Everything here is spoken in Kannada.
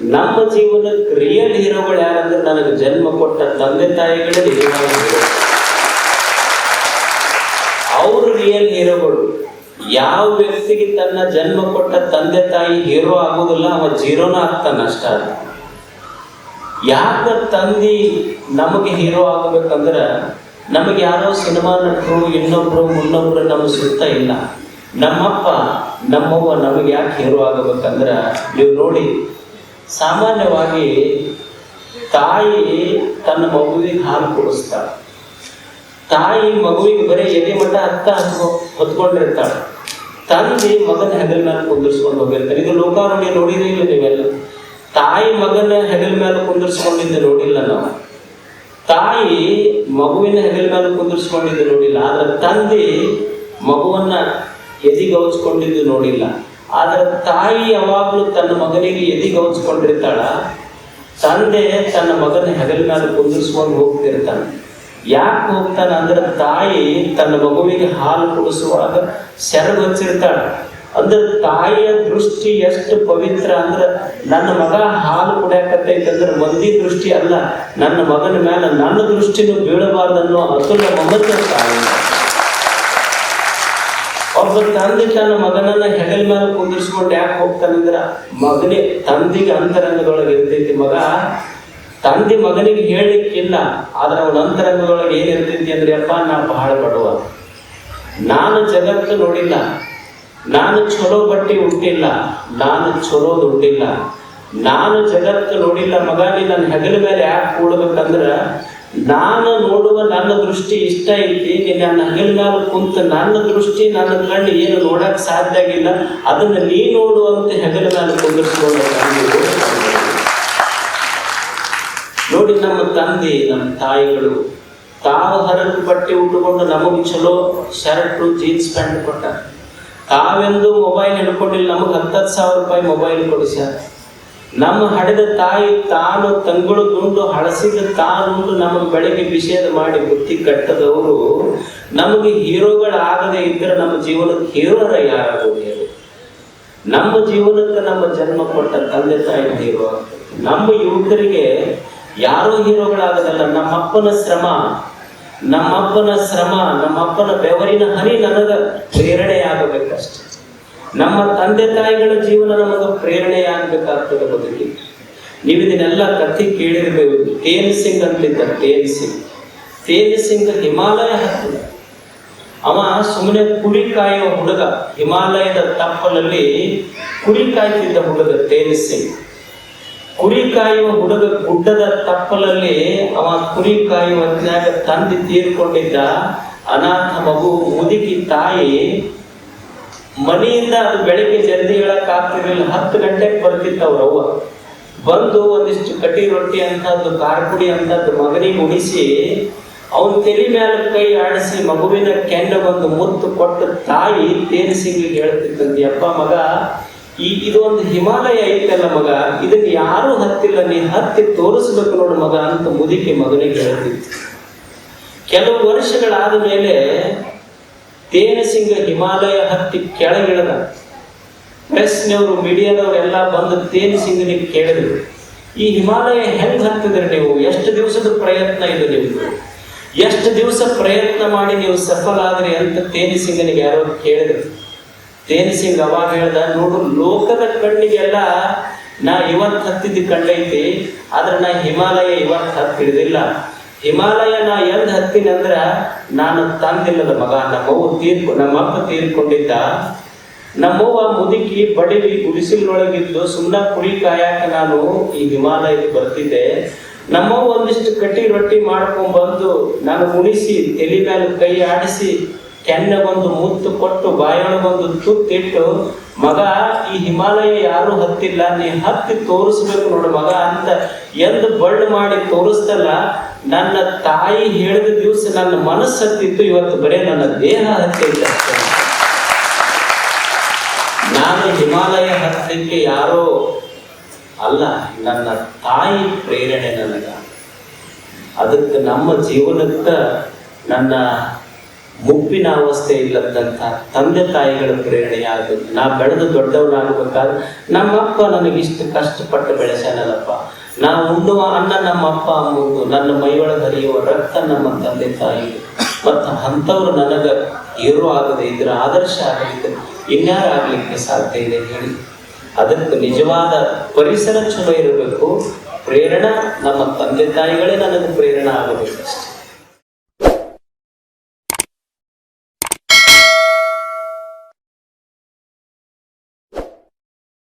ನಮ್ಮ ಜೀವನದ ರಿಯಲ್ ಹೀರೋಗಳು ಯಾರಂದ್ರೆ ನನಗೆ ಜನ್ಮ ಕೊಟ್ಟ ತಂದೆ ತಾಯಿಗಳೇ ಅವರು ರಿಯಲ್ ಹೀರೋಗಳು ಯಾವ ವ್ಯಕ್ತಿಗೆ ತನ್ನ ಜನ್ಮ ಕೊಟ್ಟ ತಂದೆ ತಾಯಿ ಹೀರೋ ಆಗೋದಿಲ್ಲ, ಅವ ಜೀರೋನ ಆಗ್ತಾನ ಅಷ್ಟ ಯಾಕ ತಂದಿ ನಮಗೆ ಹೀರೋ ಆಗಬೇಕಂದ್ರ, ನಮಗೆ ಯಾರೋ ಸಿನಿಮಾ ನಟರು, ಇನ್ನೊಬ್ರು, ಮುನ್ನೊಬ್ರು ನಮ್ಮ ಸುತ್ತ ಇಲ್ಲ. ನಮ್ಮಪ್ಪ, ನಮ್ಮವ್ವ ನಮಗೆ ಯಾಕೆ ಹೀರೋ ಆಗಬೇಕಂದ್ರ, ನೀವು ನೋಡಿ ಸಾಮಾನ್ಯವಾಗಿ ತಾಯಿ ತನ್ನ ಮಗುವಿಗೆ ಹಾಲು ಕೊಡಿಸ್ತಾಳೆ. ತಾಯಿ ಮಗುವಿಗೆ ಬರೀ ಎದೆ ಮಟ್ಟ ಹತ್ತ ಹತ್ಕೊ ಹೊತ್ಕೊಂಡಿರ್ತಾಳೆ. ತಂದೆ ಮಗನ ಹೆಗಲ ಮೇಲೆ ಕುಂದಿರ್ಸ್ಕೊಂಡು ಹೋಗಿರ್ತಾರೆ ಇದು ಲೋಕಾರಣ್ಯ ನೋಡಿರೇ ಇಲ್ಲ ನೀವೆಲ್ಲ. ತಾಯಿ ಮಗನ ಹೆಗಲ ಮೇಲೆ ಕುಂದಿರ್ಸ್ಕೊಂಡಿದ್ದು ನೋಡಿಲ್ಲ ನಾವು. ತಾಯಿ ಮಗುವಿನ ಹೆಗಲ ಮೇಲೆ ಕುಂದಿರ್ಸ್ಕೊಂಡಿದ್ದು ನೋಡಿಲ್ಲ. ಆದ್ರೆ ತಂದೆ ಮಗುವನ್ನ ಎದಿಗೌಚ್ಕೊಂಡಿದ್ದು ನೋಡಿಲ್ಲ. ಆದ್ರೆ ತಾಯಿ ಯಾವಾಗಲೂ ತನ್ನ ಮಗನಿಗೆ ಎದಿಗೌಚ್ಕೊಂಡಿರ್ತಾಳ ತಂದೆ ತನ್ನ ಮಗನ ಹೆಗಲ ಮೇಲೆ ಕುಂದಿರ್ಸ್ಕೊಂಡು ಹೋಗ್ತಿರ್ತಾನೆ. ಯಾಕೆ ಹೋಗ್ತಾನೆ ಅಂದ್ರೆ ತಾಯಿ ತನ್ನ ಮಗುವಿಗೆ ಹಾಲು ಕುಡಿಸುವಾಗ ಸೆರಗು ಹಚ್ಚಿರ್ತಾಳೆ. ಅಂದ್ರೆ ತಾಯಿಯ ದೃಷ್ಟಿ ಎಷ್ಟು ಪವಿತ್ರ ಅಂದ್ರೆ ನನ್ನ ಮಗ ಹಾಲು ಕುಡಿಯಾಕತ್ತೈತೆ ಅಂದ್ರೆ ಮಂದಿ ದೃಷ್ಟಿ ಅಲ್ಲ, ನನ್ನ ಮಗನ ಮೇಲೆ ನನ್ನ ದೃಷ್ಟಿನೂ ಬೀಳಬಾರ್ದನ್ನೋ ಅತುಲ್ಯ ಮಮತೆ ತಾಯಿ. ಒಬ್ಬ ತಂದೆ ತನ್ನ ಮಗನನ್ನ ಹೆಗಲ ಮೇಲೆ ಕುಂದಿರ್ಸ್ಕೊಂಡು ಯಾಕೆ ಹೋಗ್ತಾನಂದ್ರ ಮಗನೇ ತಂದಿಗೆ ಅಂತರಂಗದೊಳಗೆ ಇರ್ತೈತಿ ಮಗ. ತಂದೆ ಮಗನಿಗೆ ಹೇಳಲಿಕ್ಕಿಲ್ಲ ಆದ್ರೆ ಅವನ ಅಂತರಂಗದೊಳಗೆ ಏನಿರ್ತೈತಿ ಅಂದ್ರೆ ಅಪ್ಪ ನಾ ಬಹಳ ಬಡವ. ನಾನು ಜಗತ್ತು ನೋಡಿಲ್ಲ, ನಾನು ಚಲೋ ಬಟ್ಟೆ ಉಟ್ಟಿಲ್ಲ, ನಾನು ಚಲೋ ದುಡ್ಡಿಲ್ಲ. ನಾನು ಜಗತ್ತು ನೋಡಿಲ್ಲ ಮಗ, ನೀ ನನ್ನ ಹೆಗಲ ಮೇಲೆ ಯಾಕೆ ಕೂಡ್ಬೇಕಂದ್ರ ನಾನು ನೋಡುವ ನನ್ನ ದೃಷ್ಟಿ ಇಷ್ಟ ಐತಿ, ನಿನ್ನ ಹೆಗಲ ಮೇಲೆ ಕುಂತ ನನ್ನ ದೃಷ್ಟಿ ನನ್ನ ಕಣ್ಣು ಏನು ನೋಡಕ್ ಸಾಧ್ಯ ಆಗಿಲ್ಲ, ಅದನ್ನ ನೀ ನೋಡುವಂತೆ ಹೆಗಲ ಮೇಲೆ ನೋಡಿ ನಮ್ಮ ತಂದೆ, ನಮ್ಮ ತಾಯಿಗಳು, ತಾವು ಹರಕು ಬಟ್ಟೆ ಉಟ್ಟುಕೊಂಡು ನಮಗೆ ಚಲೋ ಶರ್ಟು, ಜೀನ್ಸ್, ಪ್ಯಾಂಟ್ ಕೊಟ್ಟ ತಾವೆಂದು ಮೊಬೈಲ್ ಹಿಡ್ಕೊಂಡಿಲ್ಲ, ನಮಗೆ ಹತ್ತತ್ತು ಸಾವಿರ ರೂಪಾಯಿ ಮೊಬೈಲ್ ಕೊಡಿಸ್ಯಾರ ನಮ್ಮ ಹಡೆದ ತಾಯಿ ತಾನು ತಂಗುಳು ದುಂಡು ಹಳಸಿದ ತಾನುಂಡು ನಮ್ಮ ಬೆಳಗ್ಗೆ ನಿಷೇಧ ಮಾಡಿ ಬುತ್ತಿ ಕಟ್ಟದವರು ನಮಗೆ ಹೀರೋಗಳಾಗದೇ ಇದ್ರೆ ನಮ್ಮ ಜೀವನಕ್ಕೆ ಹೀರೋರ ಯಾರು ನಮ್ಮ ಜೀವನಕ್ಕೆ ನಮ್ಮ ಜನ್ಮ ಕೊಟ್ಟ ತಂದೆ ತಾಯಿ ಹೀರೋ. ನಮ್ಮ ಯುವಕರಿಗೆ ಯಾರೋ ಹೀರೋಗಳಾಗದಲ್ಲ? ನಮ್ಮಪ್ಪನ ಶ್ರಮ. ನಮ್ಮಪ್ಪನ ಶ್ರಮ, ನಮ್ಮಪ್ಪನ ಬೆವರಿನ ಹನಿ ನನಗ ಪ್ರೇರಣೆ ಆಗಬೇಕಷ್ಟೆ ನಮ್ಮ ತಂದೆ ತಾಯಿಗಳ ಜೀವನ ನಮಗ ಪ್ರೇರಣೆ ಆಗ್ಬೇಕಾಗ್ತದೆ ಬದುಕಿ ನೀವು ಇದನ್ನೆಲ್ಲ ಕಥೆ ಕೇಳಿರ್ಬೇಕು. ತೇನ್ ಸಿಂಗ್ ಅಂತಿದ್ದ ತೇನ್ ಸಿಂಗ್. ಸಿಂಗ್ ಹಿಮಾಲಯ ಹತ್ತಿದ ಅವ ಸುಮ್ಮನೆ ಕುರಿ ಕಾಯುವ ಹುಡುಗ. ಹಿಮಾಲಯದ ತಪ್ಪಲಲ್ಲಿ ಕುರಿ ಕಾಯ್ತಿದ್ದ ಹುಡುಗ ತೇನ್ ಸಿಂಗ್. ಕುರಿ ಕಾಯುವ ಹುಡುಗ ಗುಡ್ಡದ ತಪ್ಪಲಲ್ಲಿ ಅವ ಕುರಿ ಕಾಯುವ ತಂದೆ ತೀರ್ಕೊಂಡಿದ್ದ ಅನಾಥ ಮಗು ಮುದುಕಿ ತಾಯಿ ಮನೆಯಿಂದ ಅದು ಬೆಳಿಗ್ಗೆ ಜಲ್ದಿ ಹೇಳಕ್ ಆಗ್ತಿರ್ಲಿಲ್ಲ. ಹತ್ತು ಗಂಟೆಗೆ ಬರ್ತಿತ್ತು ಅವ್ರ ಅವ್ವ. ಬಂದು ಒಂದಿಷ್ಟು ಕಟಿ ರೊಟ್ಟಿ ಅಂತದ್ದು ಕಾರ್ಪುಡಿ ಅಂತದ್ದು ಮಗನಿಗೆ ಉಣಿಸಿ, ಅವನ ತಲೆ ಮೇಲೆ ಕೈ ಆಡಿಸಿ ಮಗುವಿನ ಕೆಂಡ ಬಂದು ಮುತ್ತು ಕೊಟ್ಟು ತಾಯಿ ತೇರಿಸಿಂಗಿಗೆ ಹೇಳ್ತಿದ್ದಂತೆ, ಅಪ್ಪ ಮಗ, ಈ ಇದೊಂದು ಹಿಮಾಲಯ ಐತಲ್ಲ ಮಗ ಇದನ್ನ ಯಾರು ಹತ್ತಿಲ್ಲ, ನೀ ಹತ್ತಿ ತೋರಿಸ್ಬೇಕು ನೋಡು ಮಗ ಅಂತ ಮುದುಕಿ ಮಗನಿಗೆ ಹೇಳ್ತಿತ್ತು. ಕೆಲವು ವರ್ಷಗಳಾದ ಮೇಲೆ ತೇನಸಿಂಗ ಹಿಮಾಲಯ ಹತ್ತಿ ಕೆಳಗಿಳದ. ಪ್ರೆಸ್ನವರು, ಮೀಡಿಯಾದವರು ಎಲ್ಲ ಬಂದು ತೇನಸಿಂಗನಿಗೆ ಕೇಳಿದ್ರು, ಈ ಹಿಮಾಲಯ ಹೆಂಗ್ ಹತ್ತಿದ್ರಿ ನೀವು? ಎಷ್ಟು ದಿವಸದ ಪ್ರಯತ್ನ ಇದು ನಿಮ್ದು? ಎಷ್ಟು ದಿವಸ ಪ್ರಯತ್ನ ಮಾಡಿ ನೀವು ಸಫಲ ಆದ್ರಿ ಅಂತ ತೇನಿಸಿಂಗನಿಗೆ ಯಾರೋ ಕೇಳಿದ್ರು. ತೇನಿಸಿಂಗ್ ಅವಾಗ ಹೇಳ್ದ, ನೋಡು, ಲೋಕದ ಕಣ್ಣಿಗೆಲ್ಲ ನಾ ಇವತ್ತು ಹತ್ತಿದ್ದು ಕಂಡೈತಿ ಆದ್ರೆ ನಾ ಹಿಮಾಲಯ ಇವತ್ತು ಹತ್ತಿಡಿದಿಲ್ಲ ಹಿಮಾಲಯ ನಾ ಎಲ್ಲಿ ಹತ್ತೀನಿ ಅಂದ್ರ ನಾನು ತಂದಿಲ್ಲದ ಮಗ. ನಮ್ಮವ್ವ ತೀರ್ಕೊ, ನಮ್ಮಪ್ಪ ತೀರ್ಕೊಂಡಿದ್ದ. ನಮ್ಮವ್ವ ಮುದುಕಿ ಬಡಿಲಿ ಗುಡಿಸಿಲೊಳಗಿದ್ದು ಸುಮ್ಮನೆ ಕುರಿ ಕಾಯಾಕ ನಾನು ಈ ಹಿಮಾಲಯಕ್ಕೆ ಬರ್ತಿದ್ದೆ. ನಮ್ಮವ್ವ ಒಂದಿಷ್ಟು ಕಟ್ಟಿ ರೊಟ್ಟಿ ಮಾಡ್ಕೊಂಡ್ ಬಂದು ನಾನು ಉಣಿಸಿ, ತಲೆ ಮೇಲೆ ಕೈ ಆಡಿಸಿ ಕೆನ್ನೆಗೊಂದು ಮುತ್ತು ಕೊಟ್ಟು ಬಾಯೊಳಗೊಂದು ತುತ್ತಿಟ್ಟು, ಮಗ ಈ ಹಿಮಾಲಯ ಯಾರು ಹತ್ತಿಲ್ಲ ನೀ ಹತ್ತಿ ತೋರಿಸ್ಬೇಕು ನೋಡು ಮಗ ಅಂತ ಎಂದು ಬಳ್ಳು ಮಾಡಿ ತೋರಿಸ್ತಲ್ಲ, ನನ್ನ ತಾಯಿ ಹೇಳಿದ ದಿವಸ ನನ್ನ ಮನಸ್ಸು ಹತ್ತಿತ್ತು, ಇವತ್ತು ಬರೇ ನನ್ನ ದೇಹ ಹತ್ತೈತೆ ಅಷ್ಟೇ. ನಾನು ಹಿಮಾಲಯ ಹತ್ತಲಿಕ್ಕೆ ಯಾರೋ ಅಲ್ಲ, ನನ್ನ ತಾಯಿ ಪ್ರೇರಣೆ ನನಗ ಅದಕ್ಕೆ ನಮ್ಮ ಜೀವನಕ್ಕೆ ನನ್ನ ಮುಪ್ಪಿನ ಅವಸ್ಥೆ ಇಲ್ಲದಂತ ತಂದೆ ತಾಯಿಗಳ ಪ್ರೇರಣೆಯಾಗಬೇಕು. ನಾ ಬೆಳೆದು ದೊಡ್ಡವನಾಗಬೇಕಾದ್ರೆ ನಮ್ಮಪ್ಪ ನನಗಿಷ್ಟು ಕಷ್ಟಪಟ್ಟು ಬೆಳೆಸ್ಯಾನಲ್ಲಪ್ಪ. ನಾ ಉಣ್ಣುವ ಅನ್ನ ನಮ್ಮಪ್ಪ ಅಂಬುದು ನನ್ನ ಮೈಯೊಳಗೆ ಹರಿಯುವ ರಕ್ತ ನಮ್ಮ ತಂದೆ ತಾಯಿ ಮತ್ತು ಅಂಥವ್ರು ನನಗೆ ಏರು ಆಗದೆ ಇದ್ರ, ಆದರ್ಶ ಆಗದಿದ್ರೆ ಇನ್ಯಾರು ಆಗಲಿಕ್ಕೆ ಸಾಧ್ಯ ಇದೆ ಹೇಳಿ. ಅದಕ್ಕೆ ನಿಜವಾದ ಪರಿಸರ ಚಲೋ ಇರಬೇಕು. ಪ್ರೇರಣಾ ನಮ್ಮ ತಂದೆ ತಾಯಿಗಳೇ ನನಗೆ ಪ್ರೇರಣಾ ಆಗಬೇಕು